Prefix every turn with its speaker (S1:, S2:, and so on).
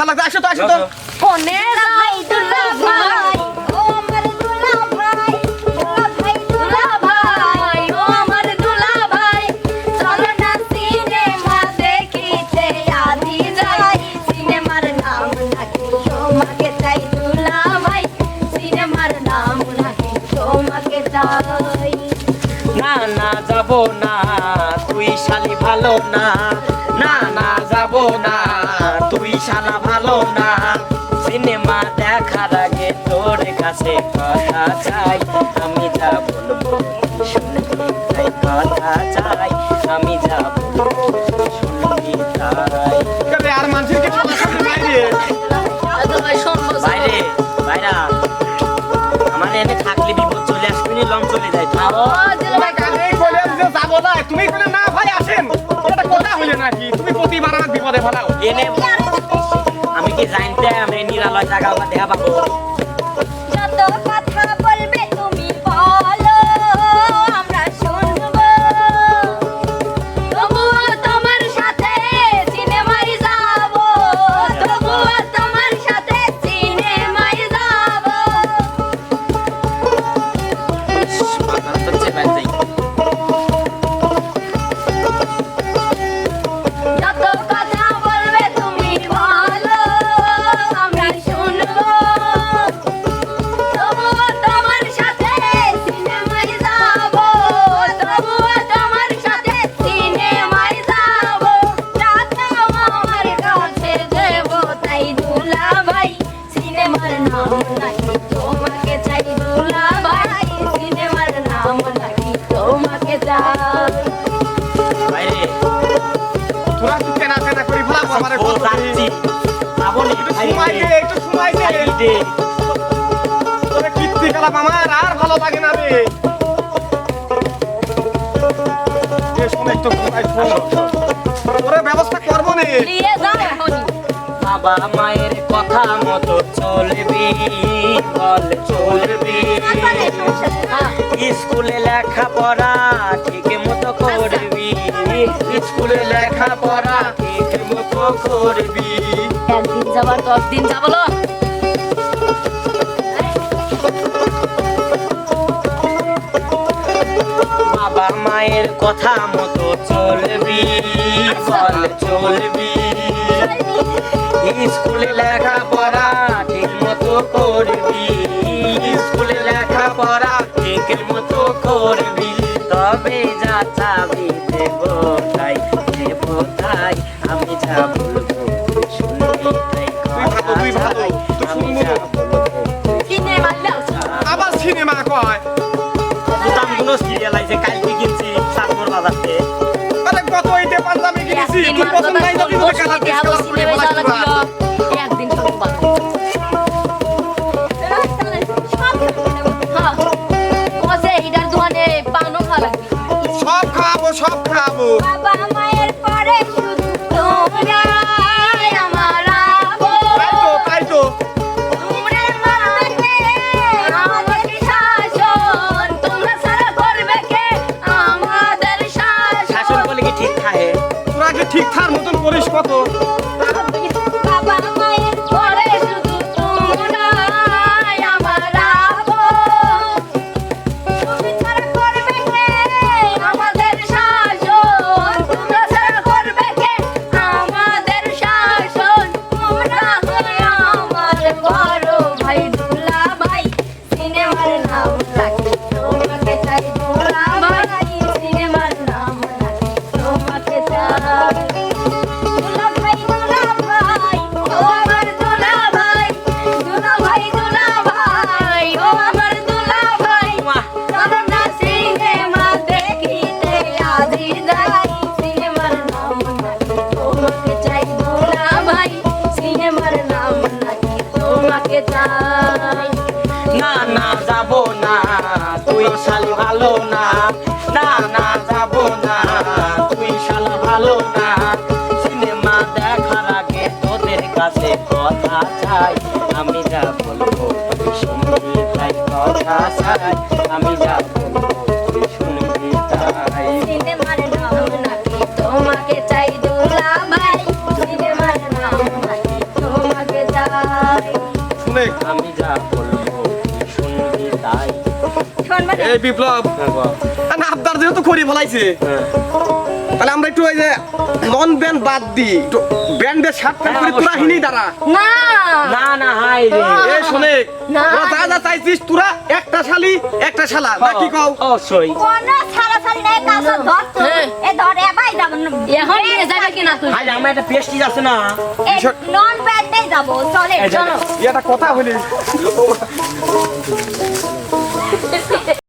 S1: ভালো লাগছে আসো তো আসো তো।
S2: কোনে ভাই দুলা ভাই ও আমার দুলা ভাই দুলা ভাই দুলা ভাই ও আমার দুলা ভাই। চলো না সিনেমা দেখিতে আদি যাই সিনেমার নাম নাকি তোমাকে চাই দুলা ভাই। সিনেমার নাম নাকি তোমাকে চাই।
S3: না না যাব না। তুই শালি ভালো না। চাই আমি যা বলব শুনবি কথা চাই আমি যা বলব শুনবি তাই
S1: আর মানুষের কি খাওয়া খাবে বাইরে
S3: বাইরে বাইরা আমার এনে থাকলে বিপদ চলে আসবি নি লম চলে যায়
S1: তুমি না ভাই আসেন এটা কথা হইলে নাকি তুমি প্রতিবার আমার বিপদে ফেলাও
S3: এনে আমি কি জানতে আমি নিরালয় জায়গা দেখা পাবো
S1: তোরা কেনা কেনা করি আমার একটু সময় দে একটু সময় দে।
S3: দে।
S1: তোরে কীর্তি খেলাম আমার আর ভালো লাগে না রে। যে সময় একটু সময় শোন। ওরে ব্যবস্থা করব নে।
S2: নিয়ে যাও এখনই।
S3: বাবা মায়ের কথা মতো চলবি বল চলবি। স্কুলে লেখাপড়া ঠিক মতো করবি। স্কুলে লেখাপড়া ঠিক মতো করবি।
S2: একদিন যাবার দশ দিন যাব লো।
S3: বাবা মায়ের কথা মতো চলবি বল চলবি। স্কুলে লেখাপড়া ঠিক মতো করবি। স্কুলে লেখাপড়া ঠিক মতো করবি। তবে যা চাবি
S1: আবার সিনেমা কয়।
S3: দামগুলো সিরিয়াল কালকে কিনছি সাতপুর বাজারতে
S1: আরে কত এইতে পাঞ্জাবি কিনেছি
S2: একদিন
S1: পছন্দ নাই তো কিন্তু কালার পিস করে বলা
S2: একদিন লাগবে।
S1: সব খাব সব খাব।
S2: বাবা মায়ের পরে তুমি না
S3: না, যাব না। তুই শাল ভালো না। না না, যাব না। তুই শাল ভালো না। সিনেমা দেখার আগে তোদের কাছে কথা চাই। আমি যা বলব তাই কথা চাই। আমি যা
S1: এই বিপ্লব।
S3: হ্যাঁ।
S1: না আবদার যেহেতু করি বলাইছে
S3: হ্যাঁ।
S1: তাহলে আমরা একটু ওই যে নন ব্যান্ড বাদ একটু ব্যান্ডের শার্ট প্যান্ট করে তোরা হিনি দাঁড়া।
S2: না।
S3: না না হাই রে।
S1: এ শোনে
S2: না।
S1: তোরা যা যা চাইছিস তোরা একটা শালি একটা শালা না কি কও।
S3: অবশ্যই।
S2: কোন ছাড়াছাড়ি নাই কাজ ধর তো।
S4: হ্যাঁ।
S2: এ ধর এবাই যাব।
S4: এখন নিয়ে যাবে কিনা তুই?
S3: আজ আমার একটা পেস্টিজ আছে না।
S2: নন ব্যান্ডে যাব চলে। চলো
S1: এটা কথা হইলে